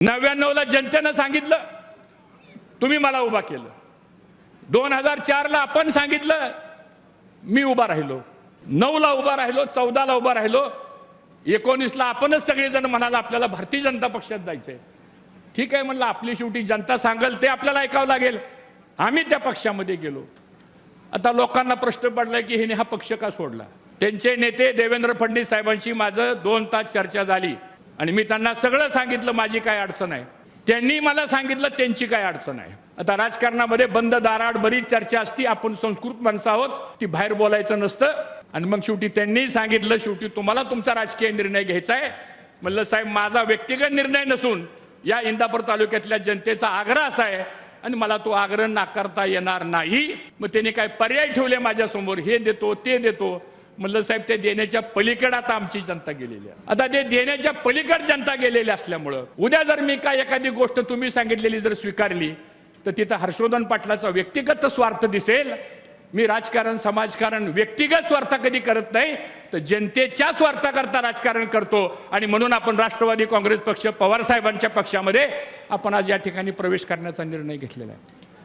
नव्याण्णवला जनतेनं सांगितलं. तुम्ही मला उभा केलं. दोन हजार चारला आपण सांगितलं मी उभा राहिलो. नऊला उभा राहिलो चौदाला उभा राहिलो. एकोणीसला आपणच सगळेजण म्हणाला आपल्याला भारतीय जनता पक्षात जायचंय. ठीक आहे म्हणलं आपली शेवटी जनता सांगल ते आपल्याला ऐकावं लागेल. आम्ही त्या पक्षामध्ये गेलो. आता लोकांना प्रश्न पडलाय की हिने हा पक्ष का सोडला? त्यांचे नेते देवेंद्र फडणवीस साहेबांशी माझं दोन तास चर्चा झाली. आणि मी त्यांना सगळं सांगितलं माझी काय अडचण आहे. त्यांनी मला सांगितलं त्यांची काय अडचण आहे. आता राजकारणामध्ये बंद दाराड बरीच चर्चा असती आपण संस्कृत माणसं आहोत ती बाहेर बोलायचं नसतं. आणि मग शेवटी त्यांनी सांगितलं शेवटी तुम्हाला तुमचा राजकीय निर्णय घ्यायचा आहे. म्हणलं साहेब माझा व्यक्तिगत निर्णय नसून या इंदापूर तालुक्यातल्या जनतेचा आग्रह असा आहे आणि मला तो आग्रह नाकारता येणार नाही. मग त्यांनी काय पर्याय ठेवले माझ्यासमोर? हे देतो ते देतो. म्हणलं साहेब ते देण्याच्या पलीकडे आता आमची जनता गेलेली आहे. आता ते देण्याच्या पलीकड जनता गेलेली असल्यामुळं उद्या जर मी काय एखादी गोष्ट तुम्ही सांगितलेली जर स्वीकारली तर तिथं हर्षवर्धन पाटलाचा व्यक्तिगत स्वार्थ दिसेल. मी राजकारण समाजकारण व्यक्तिगत स्वार्थ कधी करत नाही तर जनतेच्या स्वार्थाकरता राजकारण करतो. आणि म्हणून आपण राष्ट्रवादी काँग्रेस पक्ष पवार साहेबांच्या पक्षामध्ये आपण आज या ठिकाणी प्रवेश करण्याचा निर्णय घेतलेला आहे.